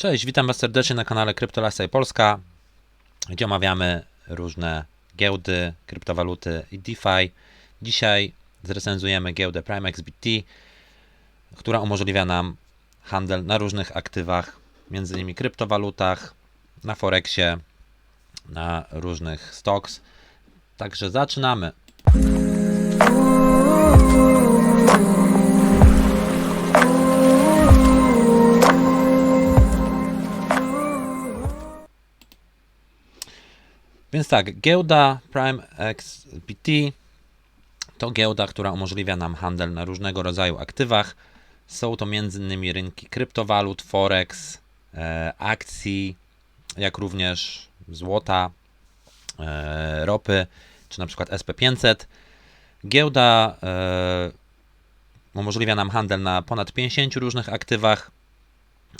Cześć, witam Was serdecznie na kanale CryptoLifestyle Polska, gdzie omawiamy różne giełdy, kryptowaluty i DeFi. Dzisiaj zrecenzujemy giełdę PrimeXBT, która umożliwia nam handel na różnych aktywach, między innymi kryptowalutach, na Forexie, na różnych stocks. Także zaczynamy. Więc tak, giełda Prime XBT to giełda, która umożliwia nam handel na różnego rodzaju aktywach. Są to m.in. rynki kryptowalut, forex, e, akcji, jak również złota, e, ropy, czy na przykład SP500. Giełda e, umożliwia nam handel na ponad 50 różnych aktywach.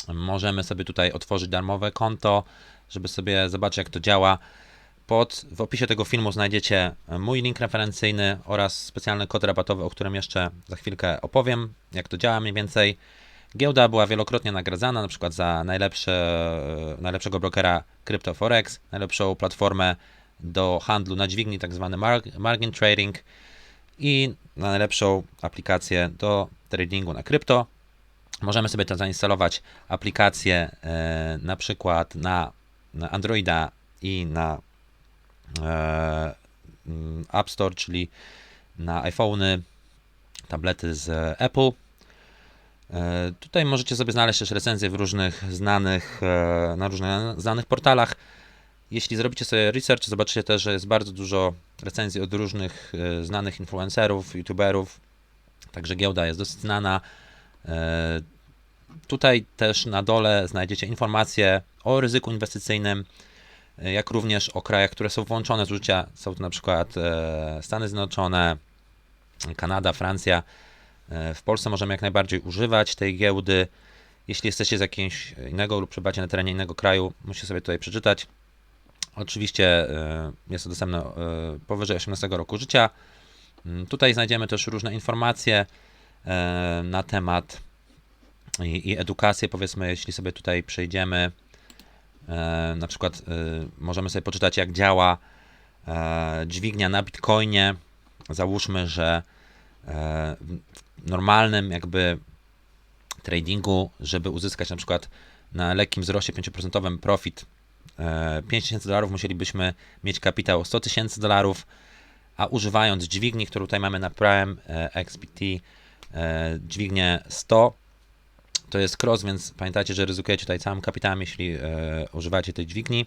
Możemy sobie tutaj otworzyć darmowe konto, żeby sobie zobaczyć, jak to działa. Pod, w opisie tego filmu znajdziecie mój link referencyjny oraz specjalny kod rabatowy, o którym jeszcze za chwilkę opowiem, jak to działa mniej więcej. Giełda była wielokrotnie nagradzana, na przykład za najlepsze, najlepszego brokera CryptoForex, najlepszą platformę do handlu na dźwigni, tak zwany margin trading i na najlepszą aplikację do tradingu na krypto. Możemy sobie to zainstalować aplikację e, na przykład na, Androida i na e, App Store, czyli na iPhony, tablety z Apple. E, tutaj możecie sobie znaleźć też recenzje w różnych znanych, e, na różnych znanych portalach. Jeśli zrobicie sobie research, zobaczycie też, że jest bardzo dużo recenzji od różnych e, znanych influencerów, youtuberów. Także giełda jest dosyć znana. E, Tutaj też na dole znajdziecie informacje o ryzyku inwestycyjnym, e, jak również o krajach, które są włączone z użycia. Są to na przykład e, Stany Zjednoczone, Kanada, Francja. E, W Polsce możemy jak najbardziej używać tej giełdy. Jeśli jesteście z jakiegoś innego lub przebywacie na terenie innego kraju, musicie sobie tutaj przeczytać. Oczywiście e, jest to dostępne powyżej 18 roku życia. Mm, Tutaj znajdziemy też różne informacje na temat i, edukację, powiedzmy, jeśli sobie tutaj przejdziemy, na przykład e, możemy sobie poczytać, jak działa e, dźwignia na Bitcoinie. Załóżmy, że e, w normalnym jakby tradingu, żeby uzyskać na przykład na lekkim wzroście 5% profit e, 5000 dolarów, musielibyśmy mieć kapitał 100 tysięcy dolarów, a używając dźwigni, którą tutaj mamy na Prime e, e, dźwignię 100, to jest cross, więc pamiętajcie, że ryzykujecie tutaj całym kapitałem, jeśli e, używacie tej dźwigni.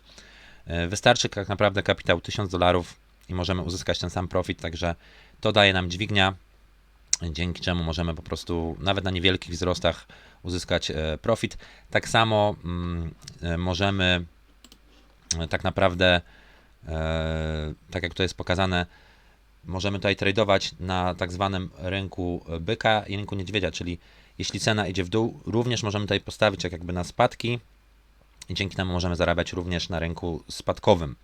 E, wystarczy tak naprawdę kapitał 1000 dolarów i możemy uzyskać ten sam profit, także to daje nam dźwignia, dzięki czemu możemy po prostu nawet na niewielkich wzrostach uzyskać e, profit. Tak samo mm, e, możemy e, tak naprawdę, e, tak jak to jest pokazane, możemy tutaj tradować na tak zwanym rynku byka i rynku niedźwiedzia, czyli jeśli cena idzie w dół, również możemy tutaj postawić jak jakby na spadki i dzięki temu możemy zarabiać również na rynku spadkowym.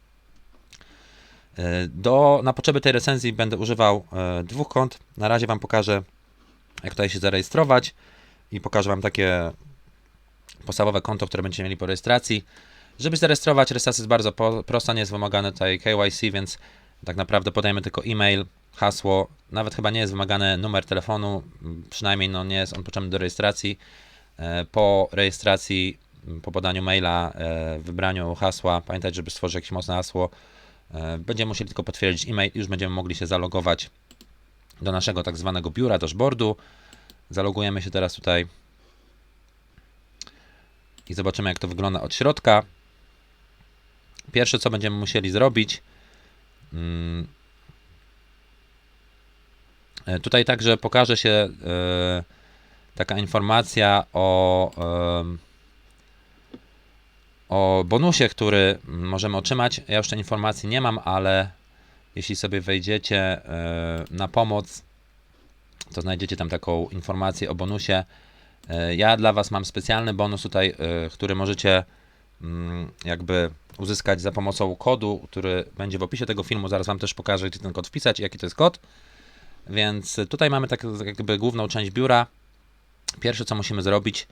E, Do, na potrzeby tej recenzji będę używał e, dwóch kont. Na razie Wam pokażę, jak tutaj się zarejestrować i pokażę Wam takie podstawowe konto, które będziecie mieli po rejestracji. Żeby zarejestrować, rejestracja jest bardzo prosta, nie jest wymagane tutaj KYC, więc tak naprawdę podajemy tylko e-mail, hasło, nawet chyba nie jest wymagany numer telefonu, przynajmniej no nie jest on potrzebny do rejestracji. E, Po rejestracji, po podaniu maila, e, wybraniu hasła, pamiętać, żeby stworzyć jakieś mocne hasło, e, będziemy musieli tylko potwierdzić e-mail już będziemy mogli się zalogować do naszego tak zwanego biura dashboardu. Zalogujemy się teraz tutaj i zobaczymy, jak to wygląda od środka. Pierwsze, co będziemy musieli zrobić, mm, tutaj także pokaże się e, taka informacja o, em, o bonusie, który możemy otrzymać. Ja już tej informacji nie mam, ale jeśli sobie wejdziecie e, na pomoc, to znajdziecie tam taką informację o bonusie. E, Ja dla Was mam specjalny bonus tutaj, e, który możecie mm, jakby uzyskać za pomocą kodu, który będzie w opisie tego filmu. Zaraz Wam też pokażę, gdzie ten kod wpisać i jaki to jest kod. Więc tutaj mamy tak jakby główną część biura. Pierwsze, co musimy zrobić,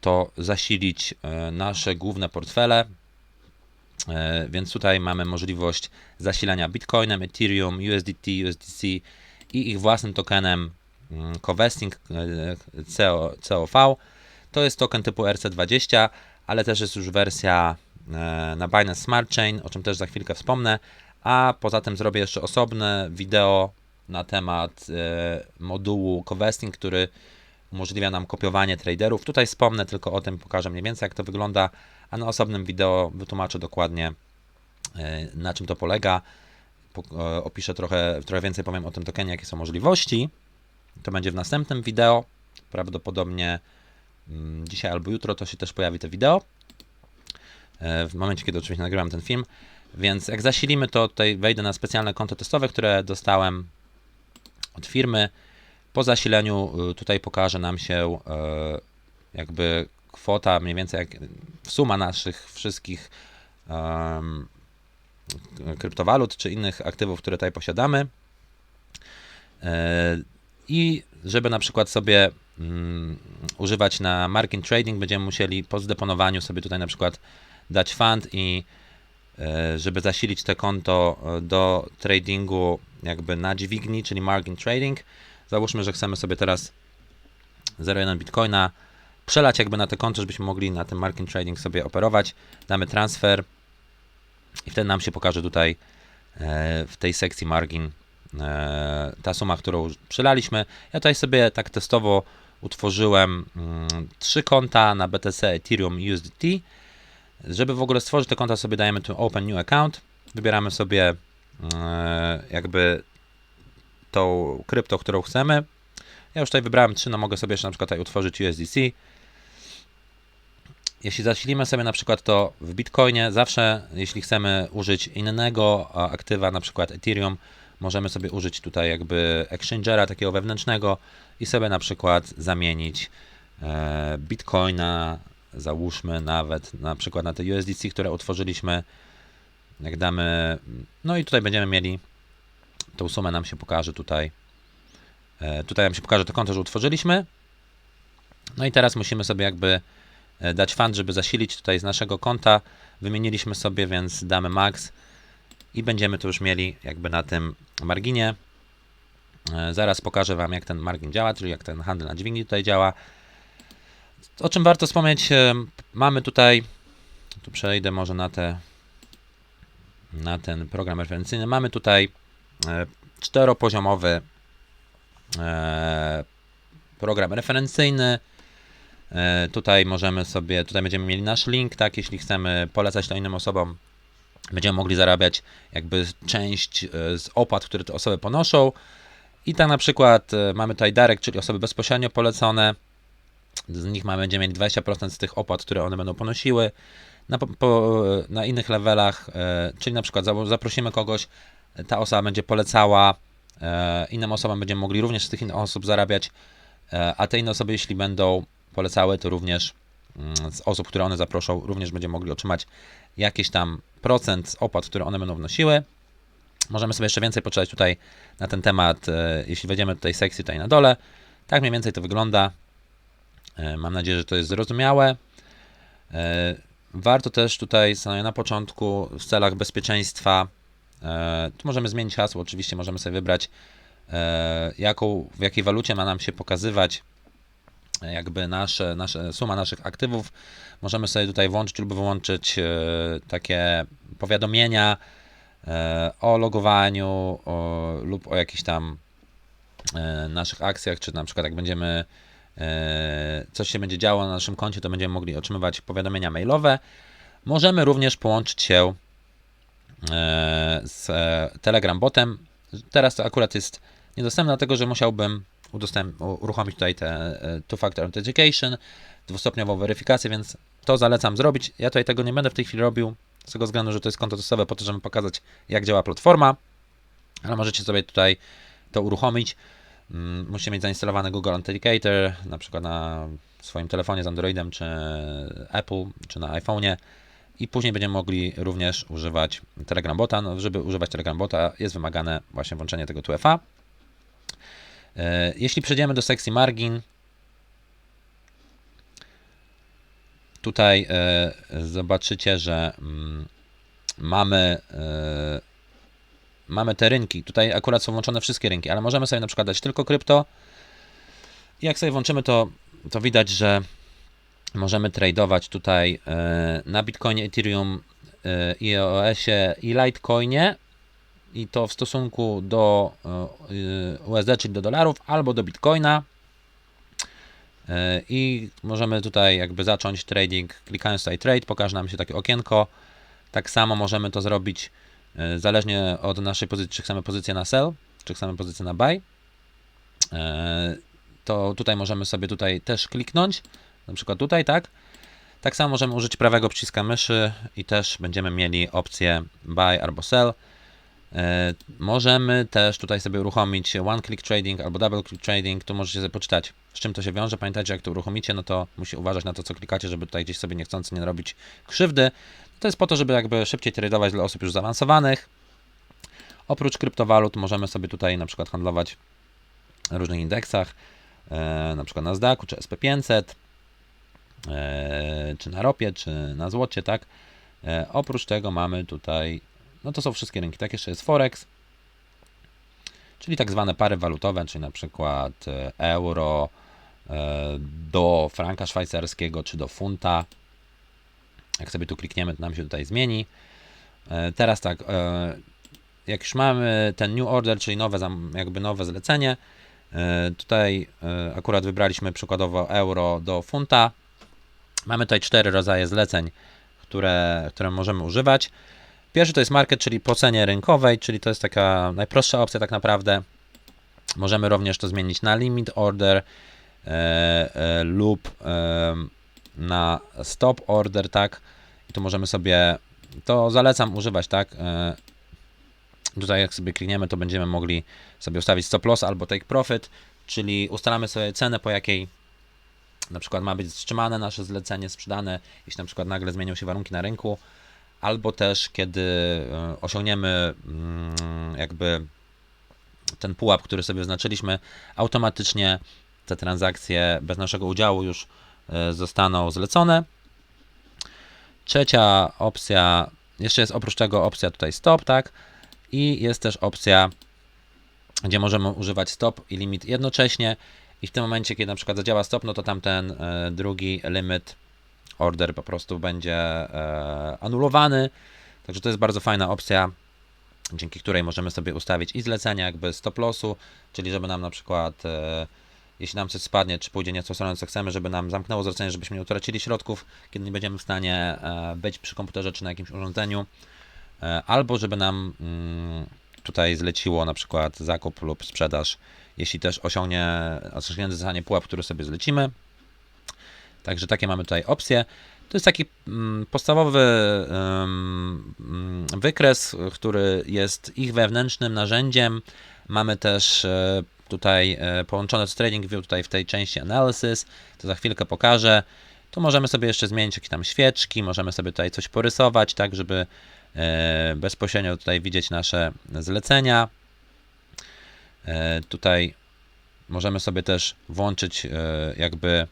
to zasilić e, nasze główne portfele. E, Więc tutaj mamy możliwość zasilania Bitcoinem, Ethereum, USDT, USDC i ich własnym tokenem mm, Covesting e, CO, COV. To jest token typu RC20, ale też jest już wersja na Binance Smart Chain, o czym też za chwilkę wspomnę. A poza tym zrobię jeszcze osobne wideo na temat e, modułu Covesting, który umożliwia nam kopiowanie traderów. Tutaj wspomnę tylko o tym, pokażę mniej więcej jak to wygląda, a na osobnym wideo wytłumaczę dokładnie e, na czym to polega. Po- e, Opiszę trochę, trochę więcej, powiem o tym tokenie, jakie są możliwości. To będzie w następnym wideo. Prawdopodobnie mm, dzisiaj albo jutro to się też pojawi to wideo. W momencie, kiedy oczywiście nagrywam ten film. Więc jak zasilimy, to tutaj wejdę na specjalne konto testowe, które dostałem od firmy. Po zasileniu y, tutaj pokaże nam się e, jakby kwota mniej więcej jak suma naszych wszystkich kryptowalut czy innych aktywów, które tutaj posiadamy. E, I żeby na przykład sobie mm, używać na margin trading, będziemy musieli po zdeponowaniu sobie tutaj na przykład dać fund i żeby zasilić te konto do tradingu jakby na dźwigni, czyli margin trading. Załóżmy, że chcemy sobie teraz 0,1 bitcoina przelać jakby na te konto, żebyśmy mogli na tym margin trading sobie operować. Damy transfer i wtedy nam się pokaże tutaj e, w tej sekcji margin e, ta suma, którą przelaliśmy. Ja tutaj sobie tak testowo utworzyłem mm, trzy konta na BTC, Ethereum i USDT. Żeby w ogóle stworzyć te konta, sobie dajemy tu Open New Account. Wybieramy sobie jakby tą krypto, którą chcemy. Ja już tutaj wybrałem trzy, no mogę sobie jeszcze na przykład tutaj utworzyć USDC. Jeśli zasilimy sobie na przykład to w Bitcoinie, zawsze jeśli chcemy użyć innego aktywa, na przykład Ethereum, możemy sobie użyć tutaj jakby exchangera takiego wewnętrznego i sobie na przykład zamienić e, Bitcoina, załóżmy nawet na przykład na te USDC, które utworzyliśmy, jak damy, no i tutaj będziemy mieli tą sumę nam się pokaże tutaj. E, Tutaj nam się pokaże to konto, że utworzyliśmy. No i teraz musimy sobie jakby e, dać fund, żeby zasilić tutaj z naszego konta. Wymieniliśmy sobie, więc damy max i będziemy to już mieli jakby na tym marginie. E, Zaraz pokażę Wam, jak ten margin działa, czyli jak ten handel na dźwigni tutaj działa. O czym warto wspomnieć, mamy tutaj, tu przejdę może na te, na ten program referencyjny, mamy tutaj e, czteropoziomowy e, program referencyjny. E, Tutaj możemy sobie, tutaj będziemy mieli nasz link, tak, jeśli chcemy polecać to innym osobom, będziemy mogli zarabiać jakby część z opłat, które te osoby ponoszą. I tak na przykład mamy tutaj direct, czyli osoby bezpośrednio polecone. Z nich mamy, będziemy mieli 20% z tych opłat, które one będą ponosiły. Na, po- na innych levelach, e, czyli na przykład za- zaprosimy kogoś, ta osoba będzie polecała e, innym osobom, będziemy mogli również z tych innych osób zarabiać, e, a te inne osoby, jeśli będą polecały, to również mm, z osób, które one zaproszą, również będziemy mogli otrzymać jakiś tam procent z opłat, które one będą wnosiły. Możemy sobie jeszcze więcej poczytać tutaj na ten temat, jeśli wejdziemy do tej sekcji tutaj na dole. Tak mniej więcej to wygląda. Mam nadzieję, że to jest zrozumiałe. Warto też tutaj na początku w celach bezpieczeństwa, e, tu możemy zmienić hasło, oczywiście możemy sobie wybrać e, jaką, w jakiej walucie ma nam się pokazywać e, jakby nasze, nasze suma naszych aktywów. Możemy sobie tutaj włączyć lub wyłączyć takie powiadomienia o logowaniu o, lub o jakichś tam naszych akcjach, czy na przykład jak będziemy coś się będzie działo na naszym koncie, to będziemy mogli otrzymywać powiadomienia mailowe. Możemy również połączyć się e, z e, Telegram botem. Teraz to akurat jest niedostępne, dlatego że musiałbym uruchomić tutaj te e, two-factor authentication, dwustopniową weryfikację, więc to zalecam zrobić. Ja tutaj tego nie będę w tej chwili robił, z tego względu, że to jest konto testowe po to, żeby pokazać, jak działa platforma, ale możecie sobie tutaj to uruchomić. Mm, Musicie mieć zainstalowany Google Authenticator, na przykład na swoim telefonie z Androidem, czy Apple, czy na iPhone'ie. I później będziemy mogli również używać Telegram Bota. No, żeby używać Telegram Bota jest wymagane właśnie włączenie tego 2FA. E, Jeśli przejdziemy do sekcji margin, tutaj e, zobaczycie, że mm, mamy, e, mamy te rynki. Tutaj akurat są włączone wszystkie rynki, ale możemy sobie na przykład dać tylko krypto. I jak sobie włączymy, to, to widać, że możemy tradować tutaj e, na Bitcoinie, Ethereum, e, iOSie i Litecoinie i to w stosunku do e, USD, czyli do dolarów, albo do Bitcoina. E, I możemy tutaj jakby zacząć trading, klikając tutaj trade, pokaże nam się takie okienko. Tak samo możemy to zrobić zależnie od naszej pozycji, czy chcemy pozycję na sell, czy chcemy pozycję na buy. E, To tutaj możemy sobie tutaj też kliknąć, na przykład tutaj, tak? Tak samo możemy użyć prawego przyciska myszy i też będziemy mieli opcję buy albo sell. E, Możemy też tutaj sobie uruchomić one click trading albo double click trading. Tu możecie sobie poczytać, z czym to się wiąże. Pamiętajcie, jak to uruchomicie, no to musi uważać na to, co klikacie, żeby tutaj gdzieś sobie niechcący nie narobić krzywdy. To jest po to, żeby jakby szybciej tradować dla osób już zaawansowanych. Oprócz kryptowalut możemy sobie tutaj na przykład handlować na różnych indeksach, e, na przykład na Nasdaqu czy SP500, e, czy na ropie, czy na złocie, tak. E, oprócz tego mamy tutaj, no to są wszystkie rynki, tak, jeszcze jest Forex, czyli tak zwane pary walutowe, czyli na przykład euro do franka szwajcarskiego, czy do funta. Jak sobie tu klikniemy, to nam się tutaj zmieni. E, Teraz tak, e, jak już mamy ten new order, czyli nowe, jakby nowe zlecenie, e, tutaj akurat wybraliśmy przykładowo euro do funta. Mamy tutaj cztery rodzaje zleceń, które, które możemy używać. Pierwszy to jest market, czyli po cenie rynkowej, czyli to jest taka najprostsza opcja tak naprawdę. Możemy również to zmienić na limit order e, e, lub e, na stop order, tak. I tu możemy sobie, to zalecam używać, tak. E, tutaj jak sobie klikniemy, to będziemy mogli sobie ustawić stop loss albo take profit, czyli ustalamy sobie cenę, po jakiej na przykład ma być wstrzymane nasze zlecenie, sprzedane, jeśli na przykład nagle zmienią się warunki na rynku, albo też kiedy e, osiągniemy mm, jakby ten pułap, który sobie wyznaczyliśmy, automatycznie te transakcje bez naszego udziału już zostaną zlecone. Trzecia opcja, jeszcze jest oprócz tego opcja tutaj stop, tak? I jest też opcja, gdzie możemy używać stop i limit jednocześnie. I w tym momencie, kiedy na przykład zadziała stop, no to tamten e, drugi limit order po prostu będzie e, anulowany. Także to jest bardzo fajna opcja, dzięki której możemy sobie ustawić i zlecenia jakby stop lossu, czyli żeby nam na przykład e, jeśli nam coś spadnie, czy pójdzie nieco w stronę, co chcemy, żeby nam zamknęło zlecenie, żebyśmy nie utracili środków, kiedy nie będziemy w stanie e, być przy komputerze czy na jakimś urządzeniu, e, albo żeby nam mm, tutaj zleciło na przykład zakup lub sprzedaż, jeśli też osiągnie, osiągnie zostanie pułap, który sobie zlecimy. Także takie mamy tutaj opcje. To jest taki mm, podstawowy mm, wykres, który jest ich wewnętrznym narzędziem. Mamy też e, tutaj e, połączone z TradingView tutaj w tej części Analysis, to za chwilkę pokażę. Tu możemy sobie jeszcze zmienić jakieś tam świeczki, możemy sobie tutaj coś porysować, tak żeby e, bezpośrednio tutaj widzieć nasze zlecenia. E, Tutaj możemy sobie też włączyć jakby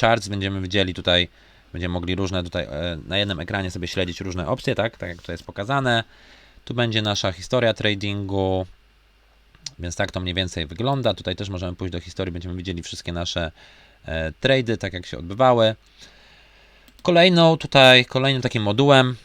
charts, będziemy widzieli tutaj, będziemy mogli różne tutaj na jednym ekranie sobie śledzić różne opcje, tak, tak jak to jest pokazane. Tu będzie nasza historia tradingu, więc tak to mniej więcej wygląda. Tutaj też możemy pójść do historii, będziemy widzieli wszystkie nasze e, trady, tak jak się odbywały. Kolejną tutaj, kolejnym takim modułem,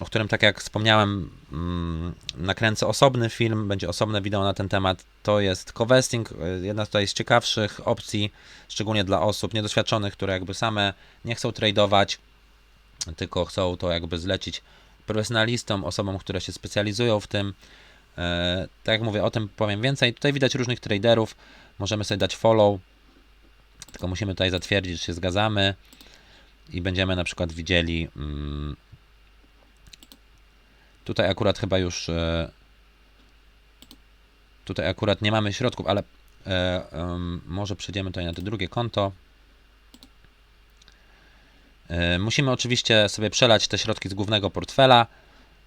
o którym tak jak wspomniałem, mm, nakręcę osobny film, będzie osobne wideo na ten temat, to jest covesting, e, jedna tutaj z ciekawszych opcji, szczególnie dla osób niedoświadczonych, które jakby same nie chcą tradować, tylko chcą to jakby zlecić profesjonalistom, osobom, które się specjalizują w tym. E, Tak jak mówię, o tym powiem więcej. Tutaj widać różnych traderów, możemy sobie dać follow, tylko musimy tutaj zatwierdzić, że się zgadzamy i będziemy na przykład widzieli mm, tutaj akurat chyba już e, tutaj akurat nie mamy środków, ale e, może przejdziemy tutaj na to drugie konto. Musimy oczywiście sobie przelać te środki z głównego portfela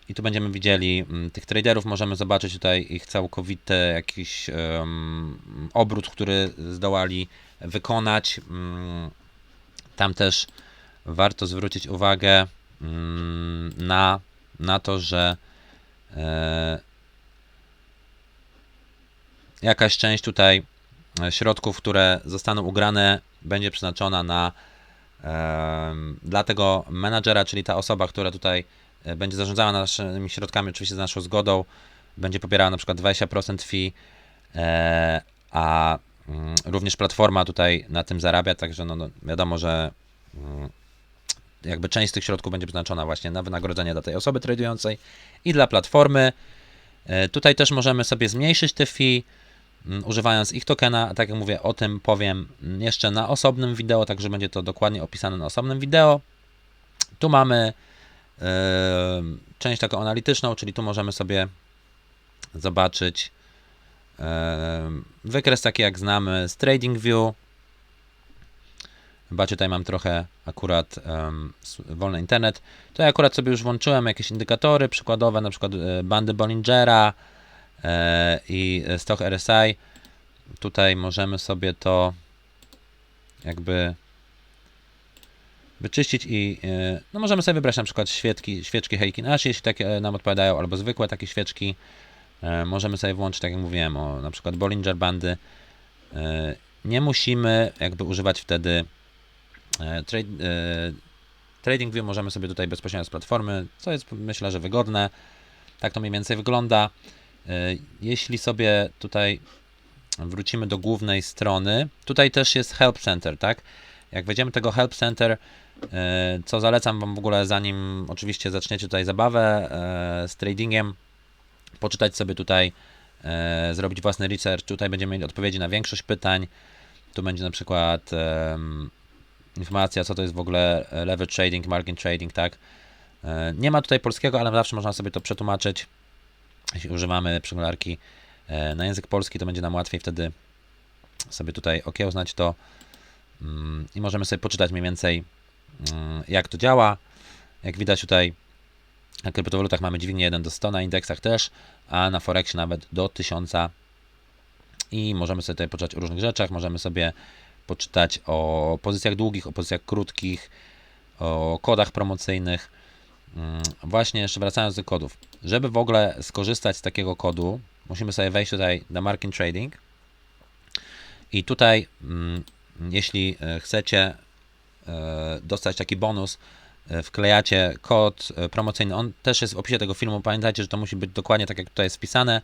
i tu będziemy widzieli mm, tych traderów, możemy zobaczyć tutaj ich całkowity jakiś em, obrót, który zdołali wykonać. Mm, Tam też warto zwrócić uwagę mm, na, na to, że e, jakaś część tutaj e, środków, które zostaną ugrane, będzie przeznaczona na em, dla tego menadżera, czyli ta osoba, która tutaj e, będzie zarządzała naszymi środkami, oczywiście z naszą zgodą, będzie pobierała na przykład 20% fee, e, a mm, również platforma tutaj na tym zarabia, także no, no wiadomo, że mm, jakby część z tych środków będzie przeznaczona właśnie na wynagrodzenie dla tej osoby tradującej i dla platformy. E, Tutaj też możemy sobie zmniejszyć te fee, mm, używając ich tokena. Tak jak mówię, o tym powiem jeszcze na osobnym wideo, także będzie to dokładnie opisane na osobnym wideo. Tu mamy e, część taką analityczną, czyli tu możemy sobie zobaczyć wykres taki jak znamy z TradingView. Zobaczcie, tutaj mam trochę akurat wolny internet. Tutaj akurat sobie już włączyłem jakieś indykatory przykładowe, na przykład e, bandy Bollingera e, i e, stoch RSI. Tutaj możemy sobie to jakby wyczyścić i e, no możemy sobie wybrać na przykład świeczki, świeczki Heikin Ash, jeśli takie nam odpowiadają, albo zwykłe takie świeczki. E, Możemy sobie włączyć, tak jak mówiłem, o na przykład Bollinger Bandy. E, Nie musimy jakby używać wtedy e, trade, e, TradingView, możemy sobie tutaj bezpośrednio z platformy, co jest myślę, że wygodne. Tak to mniej więcej wygląda. E, Jeśli sobie tutaj wrócimy do głównej strony, tutaj też jest Help Center, tak? Jak wejdziemy tego Help Center, e, co zalecam Wam w ogóle, zanim oczywiście zaczniecie tutaj zabawę e, z tradingiem, poczytać sobie tutaj, e, zrobić własny research. Tutaj będziemy mieli odpowiedzi na większość pytań. Tu będzie na przykład informacja, co to jest w ogóle lever trading, margin trading, tak? Nie ma tutaj polskiego, ale zawsze można sobie to przetłumaczyć. Jeśli używamy przeglądarki na język polski, to będzie nam łatwiej wtedy sobie tutaj okiełznać to i możemy sobie poczytać mniej więcej mm, jak to działa. Jak widać tutaj na kryptowalutach mamy dźwignię 1 do 100, na indeksach też, a na Forexie nawet do 1000 i możemy sobie tutaj poczytać o różnych rzeczach, możemy sobie poczytać o pozycjach długich, o pozycjach krótkich, o kodach promocyjnych. Mm, Właśnie jeszcze wracając do kodów. Żeby w ogóle skorzystać z takiego kodu, musimy sobie wejść tutaj na Market Trading i tutaj, mm, jeśli e, chcecie e, dostać taki bonus, e, wklejacie kod promocyjny. On też jest w opisie tego filmu. Pamiętajcie, że to musi być dokładnie tak, jak tutaj jest wpisane.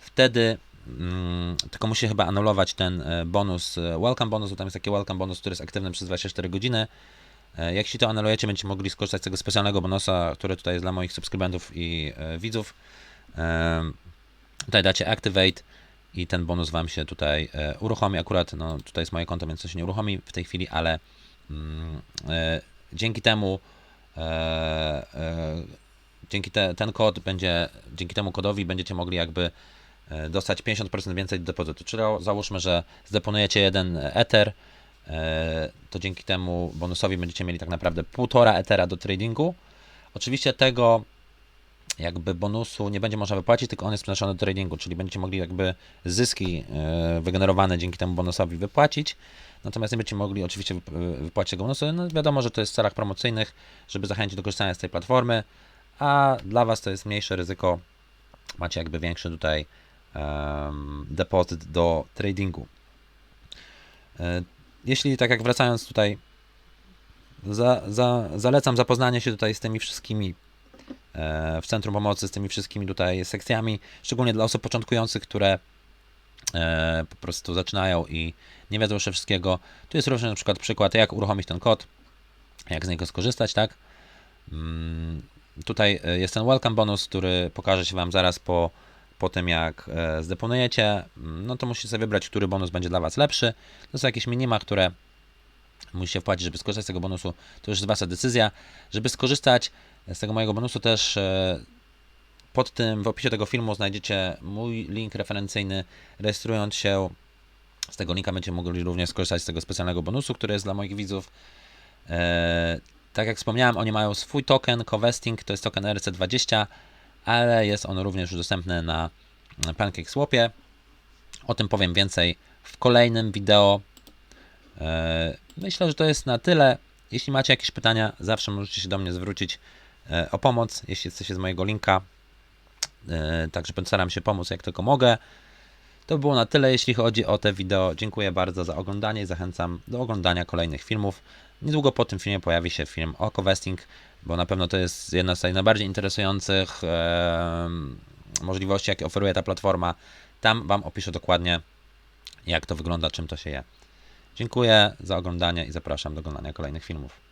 Wtedy mm, tylko musi chyba anulować ten bonus, welcome bonus, bo tam jest taki welcome bonus, który jest aktywny przez 24 godziny. Jak się to anulujecie, będziecie mogli skorzystać z tego specjalnego bonusa, który tutaj jest dla moich subskrybentów i widzów. Tutaj dacie activate i ten bonus Wam się tutaj e, uruchomi. Akurat no, tutaj jest moje konto, więc to się nie uruchomi w tej chwili, ale mm, e, dzięki temu e, e, dzięki te, ten kod będzie, dzięki temu kodowi będziecie mogli jakby e, dostać 50% więcej do depozytu. Czyli załóżmy, że zdeponujecie jeden Ether, e, to dzięki temu bonusowi będziecie mieli tak naprawdę półtora Ethera do tradingu. Oczywiście tego jakby bonusu nie będzie można wypłacić, tylko on jest przeznaczony do tradingu, czyli będziecie mogli jakby zyski e, wygenerowane dzięki temu bonusowi wypłacić. Natomiast nie będziecie mogli oczywiście wyp- wypłacić tego bonusu. No wiadomo, że to jest w celach promocyjnych, żeby zachęcić do korzystania z tej platformy, a dla Was to jest mniejsze ryzyko. Macie jakby większy tutaj em, depozyt do tradingu. E, Jeśli tak jak wracając tutaj, za, za, zalecam zapoznanie się tutaj z tymi wszystkimi e, w centrum pomocy, z tymi wszystkimi tutaj sekcjami, szczególnie dla osób początkujących, które e, po prostu zaczynają i nie wiedzą jeszcze wszystkiego. Tu jest również na przykład przykład, jak uruchomić ten kod, jak z niego skorzystać, tak? Mm, Tutaj e, jest ten welcome bonus, który pokaże się Wam zaraz po, po tym, jak e, zdeponujecie. Mm, No to musicie sobie wybrać, który bonus będzie dla Was lepszy. To są jakieś minima, które musicie wpłacić, żeby skorzystać z tego bonusu. To już jest Wasza decyzja. Żeby skorzystać z tego mojego bonusu też e, pod tym, w opisie tego filmu znajdziecie mój link referencyjny. Rejestrując się z tego linka będziecie mogli również skorzystać z tego specjalnego bonusu, który jest dla moich widzów. E, tak jak wspomniałem, oni mają swój token Covesting, to jest token RC20, ale jest on również dostępny na PancakeSwapie. O tym powiem więcej w kolejnym wideo. E, Myślę, że to jest na tyle. Jeśli macie jakieś pytania, zawsze możecie się do mnie zwrócić e, o pomoc, jeśli jesteście z mojego linka. E, Także postaram się pomóc jak tylko mogę. To było na tyle, jeśli chodzi o te wideo. Dziękuję bardzo za oglądanie i zachęcam do oglądania kolejnych filmów. Niedługo po tym filmie pojawi się film o Covesting, bo na pewno to jest jedna z najbardziej interesujących możliwości, jakie oferuje ta platforma. Tam Wam opiszę dokładnie, jak to wygląda, czym to się je. Dziękuję za oglądanie i zapraszam do oglądania kolejnych filmów.